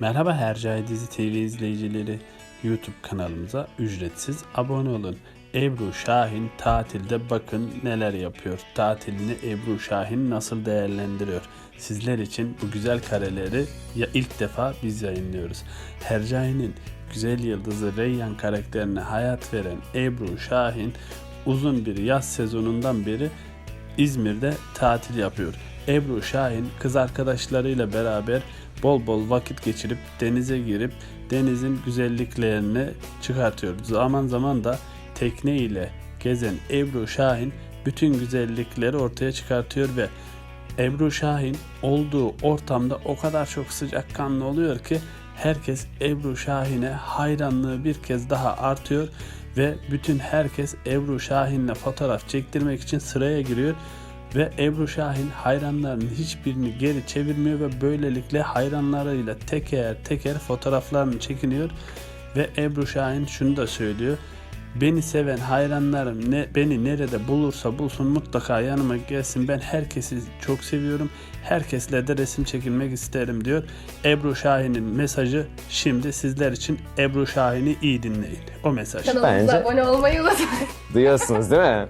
Merhaba Hercai Dizi TV izleyicileri. YouTube kanalımıza ücretsiz abone olun. Ebru Şahin tatilde bakın neler yapıyor. Tatilini Ebru Şahin nasıl değerlendiriyor? Sizler için bu güzel kareleri ya ilk defa biz yayınlıyoruz. Hercai'nin güzel yıldızı Reyyan karakterine hayat veren Ebru Şahin uzun bir yaz sezonundan beri İzmir'de tatil yapıyor. Ebru Şahin kız arkadaşlarıyla beraber bol bol vakit geçirip denize girip denizin güzelliklerini çıkartıyor. Zaman zaman da tekne ile gezen Ebru Şahin bütün güzellikleri ortaya çıkartıyor ve Ebru Şahin olduğu ortamda o kadar çok sıcakkanlı oluyor ki herkes Ebru Şahin'e hayranlığı bir kez daha artıyor ve bütün herkes Ebru Şahin'le fotoğraf çektirmek için sıraya giriyor ve Ebru Şahin hayranlarının hiçbirini geri çevirmiyor ve böylelikle hayranlarıyla teker teker fotoğraflarını çekiniyor ve Ebru Şahin şunu da söylüyor. Beni seven hayranlarım ne, beni nerede bulursa bulsun mutlaka yanıma gelsin. Ben herkesi çok seviyorum. Herkesle de resim çekilmek isterim diyor. Ebru Şahin'in mesajı şimdi sizler için Ebru Şahin'i iyi dinleyin. O mesaj. Kanalımıza Bence- abone olmayı unutmayın. Duyuyorsunuz değil mi?